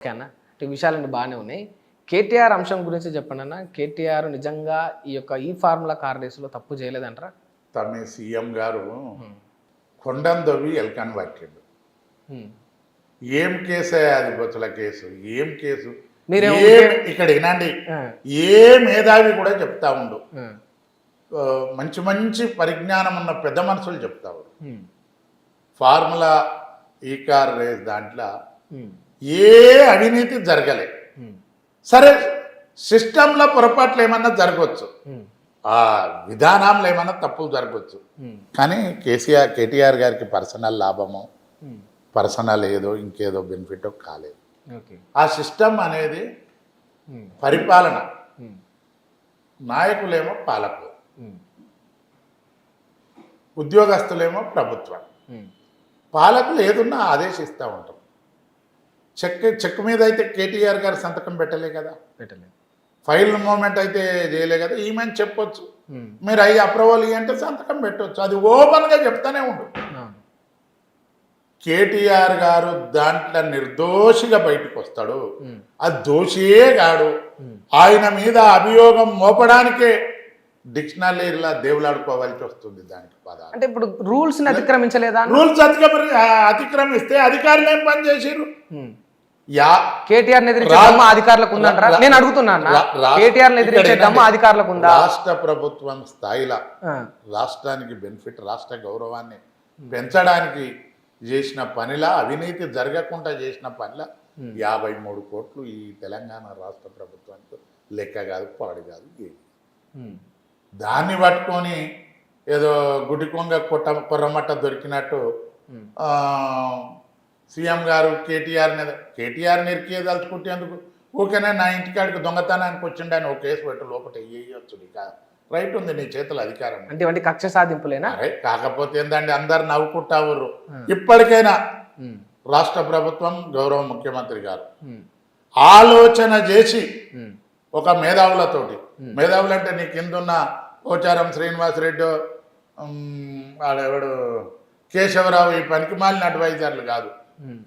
Okay అన్న విషయాలన్నీ బాగానే ఉన్నాయి. కేటీఆర్ అంశం గురించి చెప్పండి అన్న. కేటీఆర్ నిజంగా ఈ యొక్క ఈ ఫార్ములా కార్ రేసులో తప్పు చేయలేదంటారా? తమ సీఎం గారు కొండను దొవ్వి ఎల్కాన్ పట్టిండు. ఏం కేసే బొచ్చుల కేసు? ఏం కేసు? ఏం ఇక్కడ వినండి. ఆ, ఏ మేధావి కూడా చెప్తా ఉండు. మంచి మంచి పరిజ్ఞానం ఉన్న పెద్ద మనుషులు చెప్తా ఉండు. ఫార్ములా ఈ కార్ రేస్ దాంట్లో ఏ అవినీతి జరగలే. హ్మ్, సరే సిస్టంలో పొరపాట్లు ఏమన్నా జరగవచ్చు హ్మ్, ఆ విధానంలో ఏమన్నా తప్పులు జరగవచ్చు హ్మ్, కానీ కేసీఆర్ కేటీఆర్ గారికి పర్సనల్ లాభము. పర్సనల్ ఏదో ఇంకేదో బెనిఫిట్ కాలేదు. ఆ సిస్టమ్ అనేది పరిపాలన. నాయకులేమో పాలకులు. ఉద్యోగస్తులేమో ప్రభుత్వం. పాలకులు ఏదున్నా ఆదేశిస్తూ ఉంటాం చెక్ చెక్ మీద అయితే కేటీఆర్ గారు సంతకం పెట్టలే కదా. పెట్టలేదు. ఫైల్ మూమెంట్ అయితే చేయలే కదా. ఈమెను చెప్పొచ్చు. మీరు అయ్యి అప్రూవల్ ఇవ్వంటే సంతకం పెట్టవచ్చు అది ఓపెన్గా చెప్తానే ఉండు. కేటీఆర్ గారు దాంట్లో నిర్దోషిగా బయటకు వస్తాడు. అది దోషియే కాడు. ఆయన మీద అభియోగం మోపడానికే డిక్షనరీలా దేవులాడుకోవాల్సి వస్తుంది దానికి పదాలు. అంటే ఇప్పుడు రూల్స్ని అతిక్రమించలేదా? రూల్స్ అతిక్రమ అతిక్రమిస్తే అధికారులు ఏం పని చేసిరు. యా. కేటీఆర్ ఎదిరించే రా- దమ్మ అధికారులకు ఉందంటారా నేను అడుగుతున్నా అన్న. రా- రా- కేటీఆర్ ఎదిరించే దమ్మ అధికారులకు ఉందా? రాష్ట్ర ప్రభుత్వం స్థాయిలో రాష్ట్రానికి బెనిఫిట్ రాష్ట్ర గౌరవాన్ని పెంచడానికి చేసిన పనిలా అవినీతి జరగకుండా చేసిన పనిలా. యాభై మూడు కోట్లు ఈ తెలంగాణ రాష్ట్ర ప్రభుత్వానికి లెక్క కాదు పాడు కాదు దాన్ని పట్టుకొని ఏదో గుడి కొంగ కొట్ట కొర్రమట్ట దొరికినట్టు సీఎం గారు కేటీఆర్ మీద కేటీఆర్ నిరికేదలుచుకుంటేందుకు ఊరికేనే నా ఇంటికాడికి దొంగతనానికి వచ్చిండు అని ఒక కేసు పెట్టి లోపల వేయొచ్చు నీకు. రైట్ ఉంది నీ చేతుల అధికారం. అంటే ఇవన్నీ కక్ష సాధింపులేనా? కాకపోతే ఏందండి అందరు నవ్వుకుంటావుర్రు Hmm. ఇప్పటికైనా రాష్ట్ర ప్రభుత్వం గౌరవ ముఖ్యమంత్రి గారు ఆలోచన చేసి ఒక మేధావులతోటి మేధావులు అంటే నీ కిందున్న పోచారం శ్రీనివాసరెడ్డి వాడెవడు కేశవరావు ఈ పనికి మాలిన అడ్వైజర్లు కాదు.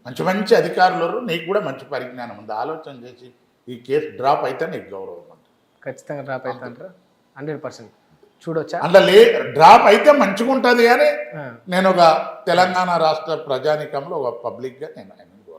మంచి మంచి అధికారులు. నీకు కూడా మంచి పరిజ్ఞానం ఉంది. ఆలోచన చేసి ఈ కేసు డ్రాప్ అయితే నీకు గౌరవం ఉంటుంది ఖచ్చితంగా డ్రాప్ అవుతాంటారా హండ్రెడ్ పర్సెంట్. చూడొచ్చా? అందులో లే డ్రాప్ అయితే మంచిగా ఉంటుంది కానీ ఆ, నేను ఒక తెలంగాణ రాష్ట్ర ప్రజానికంలో ఒక పబ్లిక్గా నేను ఆయన